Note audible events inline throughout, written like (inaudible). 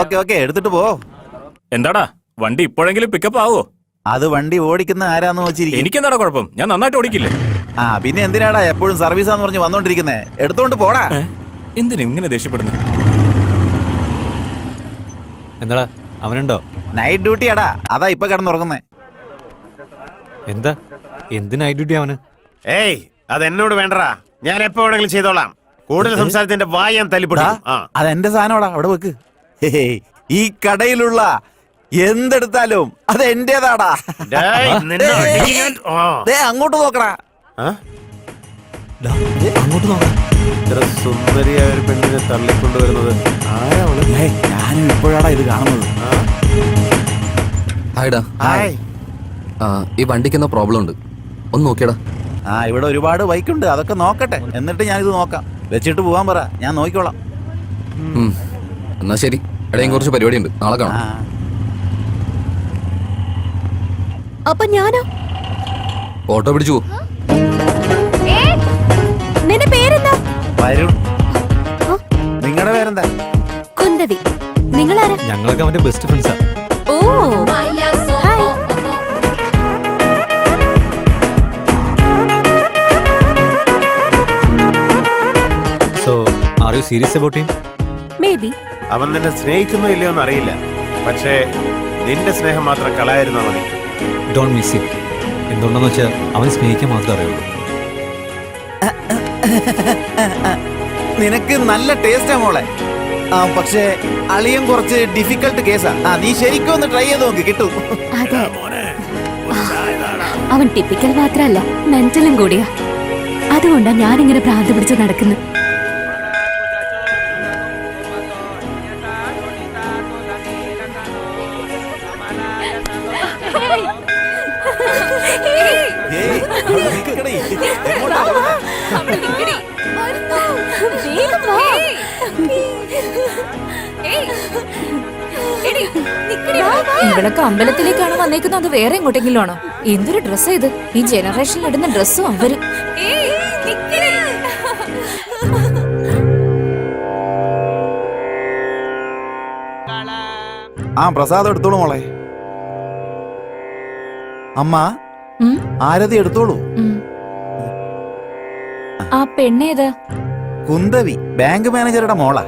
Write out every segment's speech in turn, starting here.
Okay okay എടുത്തിട്ട് പോ. എന്താടാ? വണ്ടി ഇപ്പോഴെങ്കിലും പിക്കപ്പ് ആവോ? അത് വണ്ടി ഓടിക്കുന്ന ആരാന്ന് വെച്ചിരിക്കും. എനിക്കെന്താടാ കുഴപ്പം? ഞാൻ നന്നായിട്ട് ഓടിക്കില്ലേ? ആ പിന്നെ എന്തിനാടാ എപ്പോഴും സർവീസ് സർവീസാന്ന് പറഞ്ഞ് വന്നോണ്ടിരിക്കുന്നേ? എടുത്തോണ്ട് പോടാ. എന്തിനു ഇങ്ങനെ ദേഷ്യപ്പെടുന്നു? എന്താടാ? അവനുണ്ടോ? നൈറ്റ് ഡ്യൂട്ടിയാടാ അതാ ഇപ്പൊ കിടന്നുറങ്ങുന്നേ. എന്താ? എന്ത് നൈറ്റ് ഡ്യൂട്ടി അവന്? ഏയ് അത് എന്നോട് വേണ്ടടാ. ഞാൻ എപ്പോ വേണമെങ്കിലും ചെയ്തോളാം. കൂടുതൽ സംസാരത്തിന്റെ വായ ഞാൻ അത് എന്റെ അതെന്റെ സാധനമാടാ അവിടെ വെക്ക്. ഈ കടയിലുള്ള എന്തെടുത്താലും അത് എന്റേതാടാ. അങ്ങോട്ട് നോക്കടാ. അങ്ങോട്ട് നോക്കാം ഇത്ര സുന്ദരിയായ ഒരു പെണ്ണിനെ തള്ളിക്കൊണ്ടുവരുന്നത്. ആരാ അവൾ? ഏയ്, ഞാനും ഇപ്പോഴാടാ ഇത് കാണുന്നത്. ഹായ്. ഈ വണ്ടിക്ക് എന്തോ പ്രോബ്ലം ഉണ്ട്. ഒന്ന് നോക്കിയടാ. ആ ഇവിടെ ഒരുപാട് ബൈക്കുണ്ട്. അതൊക്കെ നോക്കട്ടെ. എന്നിട്ട് ഞാൻ ഇത് നോക്കാം. വെച്ചിട്ട് പോവാൻ പറ. ഞാൻ നോക്കിക്കോളാം. എന്നാ ശരി. ഇടയും കുറച്ച് പരിപാടി ഉണ്ട് നാളെ കാണാം. അപ്പൊ ഞാനോ? ഓട്ടോ പിടിച്ചു നിന്റെ പേരെന്താ? വരുൺ. നിങ്ങളുടെ പേരെന്താ? കുന്തവി. നിങ്ങളാരാ? ഞങ്ങളൊക്കെ അവന്റെ ബെസ്റ്റ് ഫ്രണ്ട്സാ ഓ. Hi so are you serious about him maybe അവൻ നിന്നെ സ്നേഹിക്കുന്നോ ഇല്ലയോ എന്ന് അറിയില്ല പക്ഷേ നിന്റെ സ്നേഹം മാത്രം കളയായിരുന്നാ മതി. ഡോൺ മിസ് ഇറ്റ് എന്തുകൊണ്ടെന്ന് വെച്ചാൽ അവൻ സ്നേഹിക്കാൻ മാത്രമേ അറിയുള്ളൂ. നിനക്ക് നല്ല ടേസ്റ്റാ മോളെ. ആ പക്ഷേ അളിയൻ കുറച്ച് ഡിഫിക്കൽട്ട് കേസാ ആ. നീ ശരിക്കും ഒന്ന് ട്രൈ ചെയ്ത് നോക്ക് കിട്ടും. അതെ. അവൻ ടിപ്പിക്കൽ മാത്രല്ല മെന്റലും കൂടിയാ. അതുകൊണ്ടാ ഞാനിങ്ങനെ ഭ്രാന്ത് പിടിച്ച് നടക്കുന്നത് ഇവളൊക്കെ അമ്പലത്തിലേക്കാണ് വന്നേക്കുന്നത് അത് വേറെ എങ്ങോട്ടെങ്കിലും ആണോ? എന്തൊരു ഡ്രസ്സാ ഇത്? ഈ ജനറേഷനിൽ ഇടുന്ന ഡ്രസ്സും അവർ. ആ പ്രസാദം എടുത്തോളൂ മോളെ. അമ്മ ആരതി എടുത്തോളൂ. ആ പെണ്ണേത്? കുന്തവി ബാങ്ക് മാനേജറുടെ മോളാ.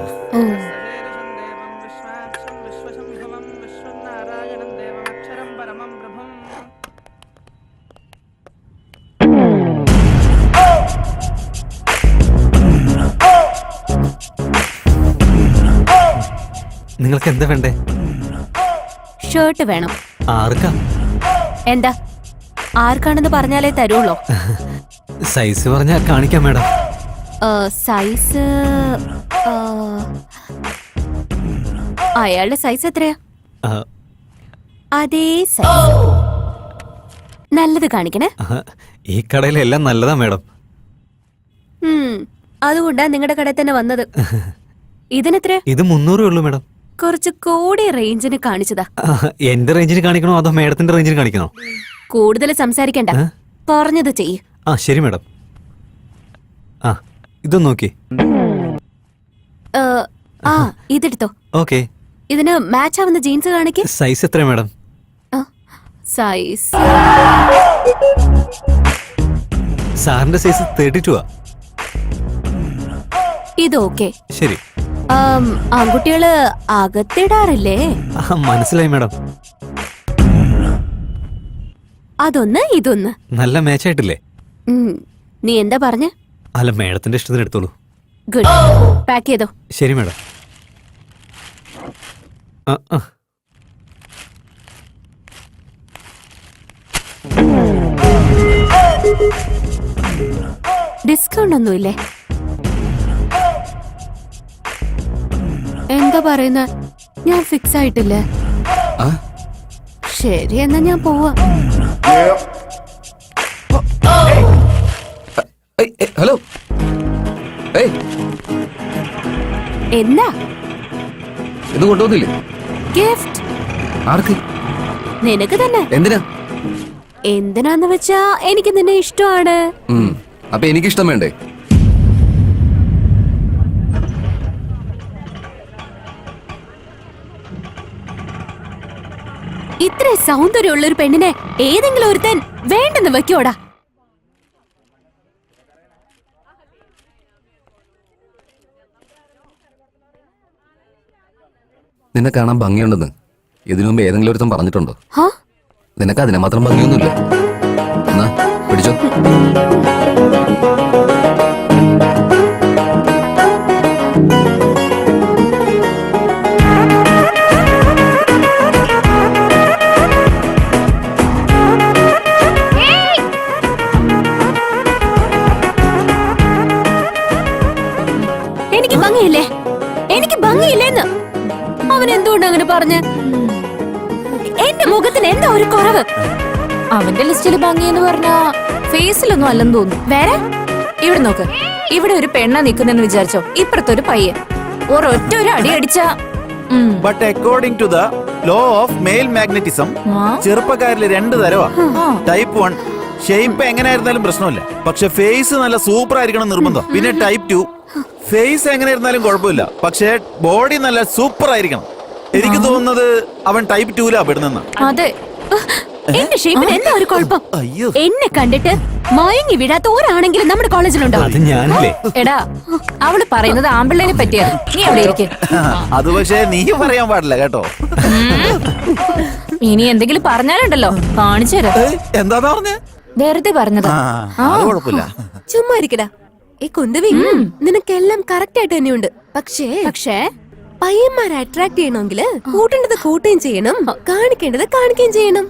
നിങ്ങൾക്ക് എന്താ വേണ്ടേ? ഷർട്ട് വേണം. ആർക്കാ എന്താ? ആർക്കാണെന്ന് പറഞ്ഞാലേ തരുള്ളോ? സൈസ് പറഞ്ഞാ കാണിക്കാം മാഡം. സൈസ് അയാളുടെ സൈസ് എത്രയാ? അതേ സൈസ്. നല്ലത് കാണിക്കണേ. ഈ കടയിലെല്ലാം നല്ലതാ മാഡം. അതുകൊണ്ടാ നിങ്ങളുടെ കടയിൽ തന്നെ വന്നത്. (laughs) ഇതിനെത്ര ഇത് മുന്നൂറേ ഉള്ളൂ മാഡം. കുറച്ച് കൂടിയ റേഞ്ചിന് കാണിച്ചതാ. എന്റെ റേഞ്ചിന് കാണിക്കണോ അതോ മേഡത്തിന്റെ റേഞ്ചിന് കാണിക്കണോ? കൂടുതൽ സംസാരിക്കണ്ട? പറഞ്ഞത് ചെയ്യ്. ആ ശരി മേഡം. ആ ഇതൊന്ന് നോക്കി. ആ ഇതെടുത്തോ. ഓക്കെ. ഇതിന് മാച്ച് ആവുന്ന ജീൻസ് കാണിക്ക്. സൈസ് എത്ര മേഡം? സൈസ്. സാറിന്റെ സൈസ് തേർട്ടി ടു ഇത് ഓക്കെ. ശരി. ആൺകുട്ടികൾ അകത്തിടാറില്ലേ? മനസ്സിലായി മാഡം. അതൊന്ന് ഇതൊന്ന്. നല്ല മാച്ച് ആയിട്ടില്ലേ നീ എന്താ പറഞ്ഞ? അല്ല മേഡത്തിന്റെ ഇഷ്ടത്തിന് എടുത്തോളൂ. ഗുഡ്. പാക്ക് ചെയ്തോ. ശരി മാഡം. ഡിസ്കൗണ്ട് ഒന്നുമില്ലേ? എന്താ പറയുന്ന? ഞാൻ ഫിക്സ് ആയിട്ടില്ല. ശരി എന്നാ ഞാൻ പോവാ. ഹലോ. എന്താ? ഇത് കൊണ്ടുവന്നില്ലേ? ഗിഫ്റ്റ്. ആർക്ക്? നിനക്ക് തന്നെ. എന്തിനാ? എന്തിനാന്ന് വെച്ചാ എനിക്ക് നിന്നെ ഇഷ്ടമാണ്. അപ്പൊ എനിക്ക് എനിക്കിഷ്ടം വേണ്ടേ? ഇത്ര സൗന്ദര്യമുള്ള ഒരു പെണ്ണിനെ ഏതെങ്കിലും ഒരുത്തൻ വേണ്ടെന്ന് വെക്കോടാ നിന്നെ കാണാൻ ഭംഗിയുണ്ടെന്ന്. ഇതിനു മുമ്പ് ഏതെങ്കിലും ഒരുത്തം പറഞ്ഞിട്ടുണ്ടോ? നിനക്ക് അതിനെ മാത്രം ഭംഗിയൊന്നുമില്ല. എന്നാ പിടിച്ചോ. അവൻ എന്തുകൊണ്ട് അങ്ങനെ പറഞ്ഞ്? എന്റെ മുഖത്തിന് എന്താ ഒരു കുറവ്? അവന്റെ ലിസ്റ്റിൽ ഭംഗിയെന്ന് എന്ന് പറഞ്ഞാ ഫേസിലൊന്നും അല്ലെന്ന് തോന്നുന്നു. വേറെ? ഇവിടെ നോക്ക്. ഇവിടെ ഒരു പെണ്ണ നിക്കുന്നെന്ന് വിചാരിച്ചോ? ഇപ്പുറത്തൊരു പയ്യൻ. ഒരൊറ്റ ഒരു അടി അടിച്ച. But according to the law of male magnetism? ചെറുപ്പക്കാരിൽ രണ്ട് തരവാ. ടൈപ്പ് വൺ ഷേപ്പ് എങ്ങനെയായിരുന്നാലും പ്രശ്നമില്ല. പക്ഷെ ഫേസ് നല്ല സൂപ്പർ ആയിരിക്കണം നിർബന്ധം. പിന്നെ ടൈപ്പ് ടു ഫേസ് എങ്ങനെ ഇരുന്നാലും കുഴപ്പമില്ല. പക്ഷേ ബോഡി നല്ല സൂപ്പർ ആയിരിക്കണം. എനിക്ക് തോന്നുന്നത് അവൻ ടൈപ്പ് ടൂലാ പെടുന്നെന്ന്. അതെ. എന്റെ ഷേപ്പിന് എന്താ ഒരു കുഴപ്പം? അയ്യോ. എന്നെ കണ്ടിട്ട് മയങ്ങി വിടാത്ത ഒരാണെങ്കിലും നമ്മുടെ കോളേജിലുണ്ടോ അത് ഞാനല്ലേ. എടാ അവൾ പറയുന്നത് ആമ്പിള്ളേനെ പറ്റിയാണ് നീ അവിടെ ഇരിക്കും. അത് പക്ഷേ നീ പറയാൻ പാടില്ല കേട്ടോ. ഇനി എന്തെങ്കിലും പറഞ്ഞാലുണ്ടല്ലോ. കാണിച്ചു തരാം. ഏയ്, എന്താ പറഞ്ഞേ? വെറുതെ പറഞ്ഞതാ. ചുമ്മാ ഇരിക്കടാ. ഈ കുന്തവി നിനക്കെല്ലാം കറക്റ്റ് ആയിട്ട് തന്നെയുണ്ട്. പക്ഷേ പക്ഷേ? പയ്യന്മാരെ അട്രാക്ട് ചെയ്യണമെങ്കിൽ കൂട്ടേണ്ടത് കൂട്ടുകയും ചെയ്യണം കാണിക്കേണ്ടത് കാണിക്കുകയും ചെയ്യണം.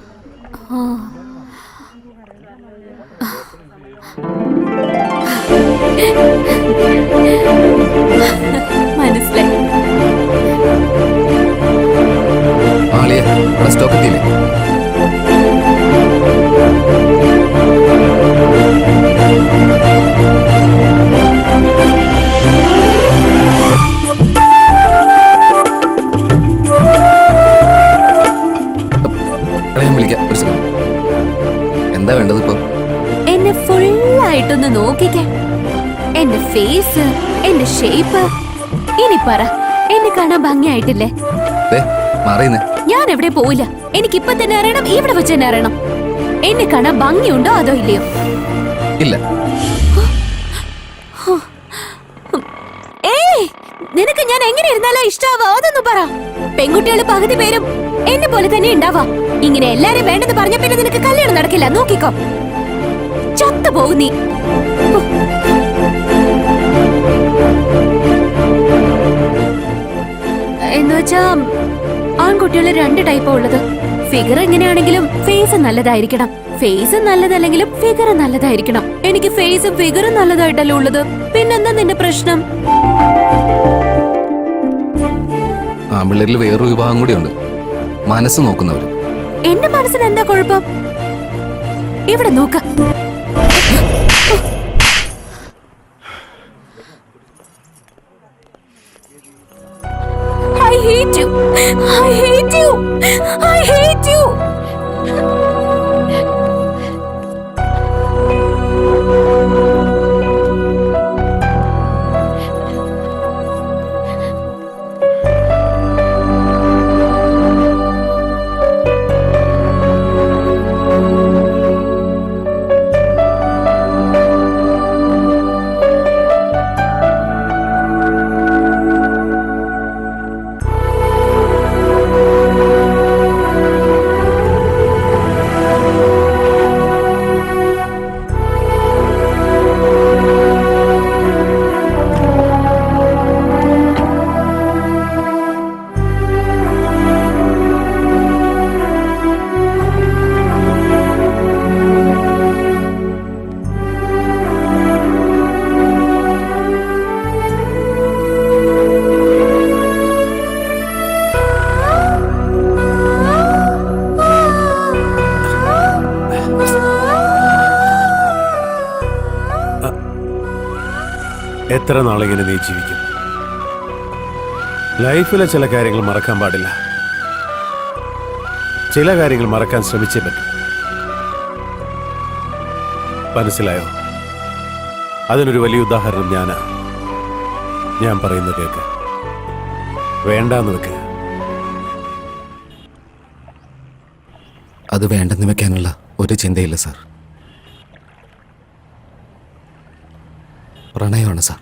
മനസ്സിലായി. ആളിയ ഇവിടെ സ്റ്റോക്ക് എത്തിയില്ലേ? ഷേപ്പ് ഇനി പറ. എന്നെ കാണാൻ ഭംഗിയായിട്ടില്ലേ? ദേ മാറിയുന്നേ. ഞാൻ എവിടെ പോവില്ല? എനിക്ക് ഇപ്പൊ തന്നെ അറിയണം ഇവിടെ വെച്ച് തന്നെ അറിയണം. എന്നെ കാണാൻ ഭംഗിയുണ്ടോ അതോ ഇല്ലയോ? ഇല്ല. നിനക്ക് ഞാൻ എങ്ങനെ ഇരുന്നാലാ ഇഷ്ടാവാ? അതൊന്നും പറ. പെൺകുട്ടികൾ പകുതി പേരും എന്നെ പോലെ തന്നെ ഉണ്ടാവാ ഇങ്ങനെ എല്ലാരും വേണ്ടെന്ന് പറഞ്ഞ പിന്നെ നിനക്ക് കല്യാണം നടക്കില്ല. നോക്കിക്കോ. ചത്തു പോകും നീ ആൺകുട്ടികളെ രണ്ട് ടൈപ്പാ ഉള്ളത്. ഫിഗർ എങ്ങനെയാണെങ്കിലും ഫേസ് നല്ലതായിരിക്കണം. ഫേസ് നല്ലതല്ലെങ്കിലും ഫിഗർ നല്ലതായിരിക്കണം. എനിക്ക് ഫേസും ഫിഗറും നല്ലതായിട്ടല്ലേ ഉള്ളത്? പിന്നെന്താ നിന്റെ പ്രശ്നം? ആമ്പിള്ളേരിൽ വേറൊരു വിഭാഗം കൂടിയുണ്ട്. മനസ്സ് നോക്കുന്നവര്. എന്റെ മനസ്സിന് എന്താ കുഴപ്പം? ഇവിടെ നോക്ക. Hate you. I hate you. I hate എത്ര നാളിങ്ങനെ നീ ജീവിക്കും? ലൈഫിലെ ചില കാര്യങ്ങൾ മറക്കാൻ പാടില്ല. ചില കാര്യങ്ങൾ മറക്കാൻ ശ്രമിച്ചേ പറ്റും. മനസ്സിലായോ? അതിനൊരു വലിയ ഉദാഹരണം ഞാനാ. ഞാൻ പറയുന്ന കേക്ക്. വേണ്ടാന്ന് വെക്ക്. അത് വേണ്ടെന്ന് വെക്കാനുള്ള ഒരു ചിന്തയില്ല സാർ. പ്രണയമാണ് സാർ